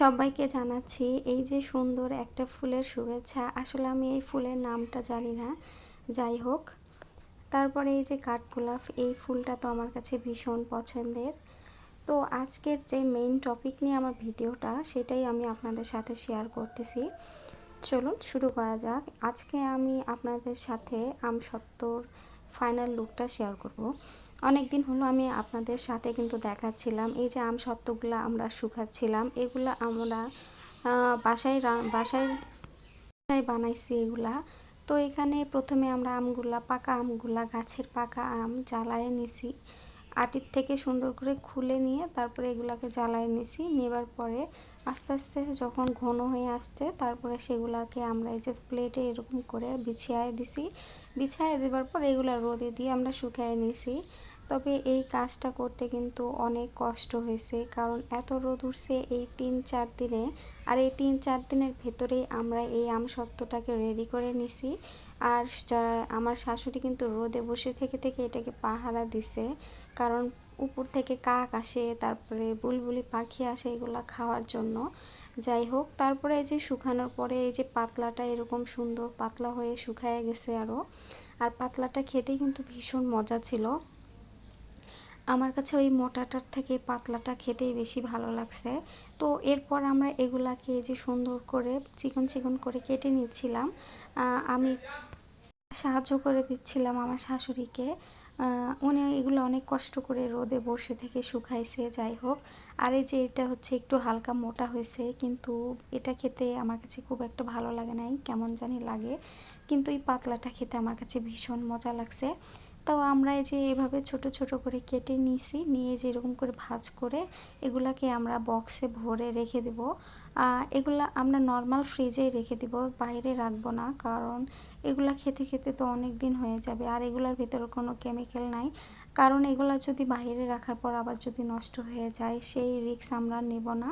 সবাইকে জানাচ্ছি এই যে সুন্দর একটা ফুলের শুভেচ্ছা। আসলে আমি এই ফুলের নামটা জানি না। যাই হোক, তারপরে এই যে কাঠগোলাপ, এই ফুলটা তো আমার কাছে ভীষণ পছন্দের। তো আজকের যে মেইন টপিক নিয়ে আমার ভিডিওটা, সেটাই আমি আপনাদের সাথে শেয়ার করতেছি। চলুন শুরু করা যাক। আজকে আমি আপনাদের সাথে আম সত্তর ফাইনাল লুকটা শেয়ার করব। অনেক দিন হলো আমি আপনাদের সাথে কিন্তু দেখাচ্ছিলাম। এই যে আম সত্ত্বগুলো আমরা শুকাচ্ছিলাম, এগুলো আমরা বাসায় বাসায় বানাইছি এগুলা। তো এখানে প্রথমে আমরা আমগুলা, পাকা আমগুলা, গাছের পাকা আম জ্বালায় নিছি। আটির থেকে সুন্দর করে খুলে নিয়ে তারপরে এগুলাকে জ্বালায় নিছি। নেবার পরে আস্তে আস্তে যখন ঘন হয়ে আসছে, তারপরে সেগুলাকে আমরা এই যে প্লেটে এরকম করে বিছিয়ে দিছি। বিছিয়ে দেওয়ার পর এগুলা রোদে দিয়ে আমরা শুকিয়ে নিছি। তবে এই কাজটা করতে কিন্তু অনেক কষ্ট হয়েছে, কারণ এত রোদ উঠছে এই তিন চার দিনে। আর এই তিন চার দিনের ভেতরেই আমরা এই আম সত্ত্বটাকে রেডি করে নিছি। আর আমার শাশুড়ি কিন্তু রোদে বসে থেকে থেকে এটাকে পাহারা দিছে, কারণ উপর থেকে কাক আসে, তারপরে বুলবুলি পাখি আসে এগুলো খাওয়ার জন্য। যাই হোক, তারপরে এই যে শুকানোর পরে এই যে পাতলাটা এরকম সুন্দর পাতলা হয়ে শুকায় গেছে আরও আর পাতলাটা খেতে কিন্তু ভীষণ মজা ছিল। আমার কাছে ওই মোটাটার থেকে পাতলাটা খেতেই বেশি ভালো লাগছে। তো এরপর আমরা এগুলাকে যে সুন্দর করে চিকন চিকন করে কেটে নিচ্ছিলাম। আমি সাহায্য করে দিচ্ছিলাম আমার শাশুড়িকে। উনি এগুলো অনেক কষ্ট করে রোদে বসে থেকে শুকাইছে, যাই হোক। আর এই যে এটা হচ্ছে একটু হালকা মোটা হয়েছে, কিন্তু এটা খেতে আমার কাছে খুব একটা ভালো লাগে নাই, কেমন জানি লাগে। কিন্তু এই পাতলাটা খেতে আমার কাছে ভীষণ মজা লাগছে। তো আমরা এই যে এভাবে ছোট ছোট করে কেটে নিয়েছি নিয়ে যে এরকম করে ভাজ করে এগুলাকে আমরা বক্সে ভরে রেখে দেব। এগুলা আমরা নর্মাল ফ্রিজেই রেখে দেব, বাইরে রাখব না কারণ এগুলা খেতে খেতে তো অনেক দিন হয়ে যাবে আর এগুলার ভিতরে কোনো কেমিক্যাল নাই। কারণ এগুলা যদি বাইরে রাখার পর আবার যদি নষ্ট হয়ে যায়, সেই রিক্স আমরা নেব না।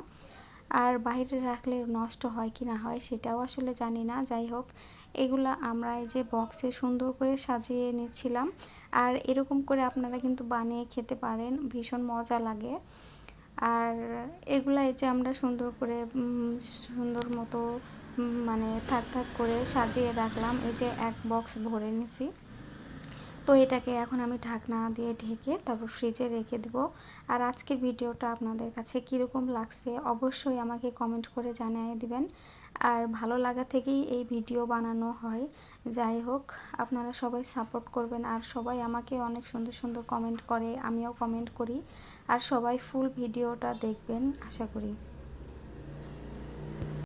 আর বাইরে রাখলে নষ্ট হয় কি না হয় সেটাও আসলে জানি না। যাই হোক এগুলা আমরা এই যে বক্সে সুন্দর করে সাজিয়ে নিচ্ছিলাম। আর এরকম করে আপনারা কিন্তু বানিয়ে খেতে পারেন, ভীষণ মজা লাগে। আর এগুলা এই যে আমরা সুন্দর করে সুন্দর মতো মানে থাক থাক করে সাজিয়ে রাখলাম। এই যে এক বক্স ভরে নিছি। তো এটাকে এখন আমি ঢাকনা দিয়ে ঢেকে তারপর ফ্রিজে রেখে দেব। আর আজকের ভিডিওটা আপনাদের কাছে কীরকম লাগছে অবশ্যই আমাকে কমেন্ট করে জানিয়ে দিবেন। আর ভালো লাগা থেকেই এই ভিডিও বানানো হয়। যাই হোক, আপনারা সবাই সাপোর্ট করবেন আর সবাই আমাকে অনেক সুন্দর সুন্দর কমেন্ট করে, আমিও কমেন্ট করি। আর সবাই ফুল ভিডিওটা দেখবেন, আশা করি।